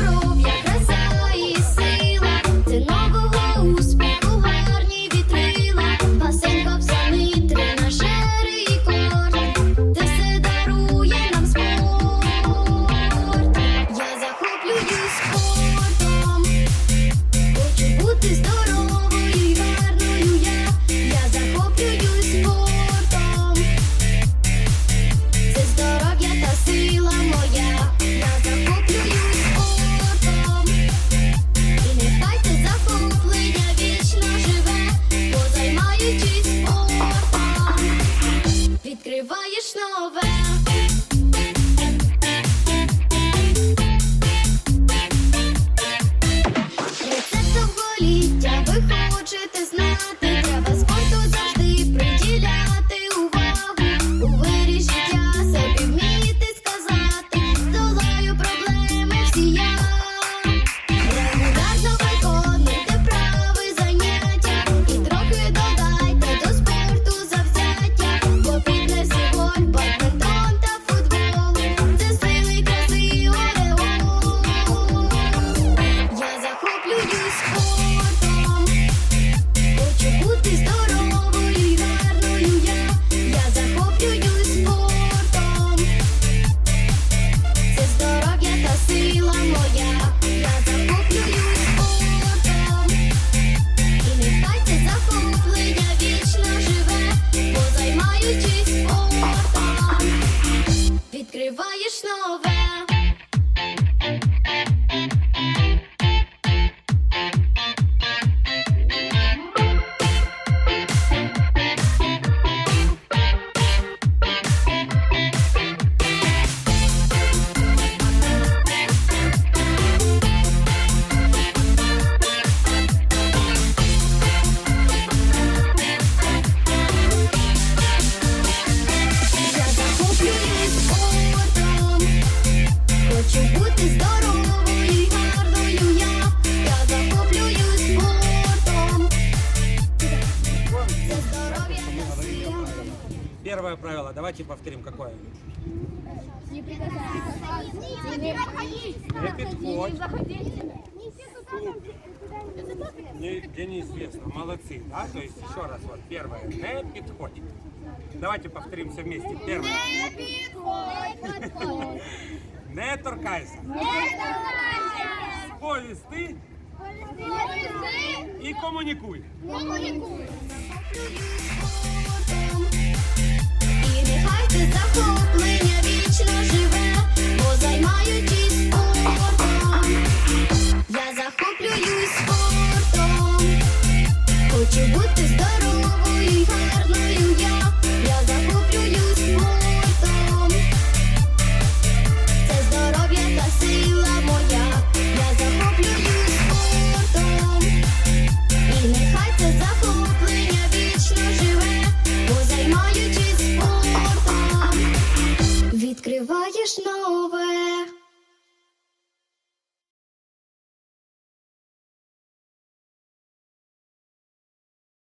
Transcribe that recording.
quero viajar. Первое правило, давайте повторим, какое? Не подходь. Не, где неизвестно. Молодцы, да? То есть еще раз, вот первое, не подходь. Давайте повторим все вместе. Первое, не торкайся. Сповісти і комунікуй. І займаючись спортом, відкриваєш нове.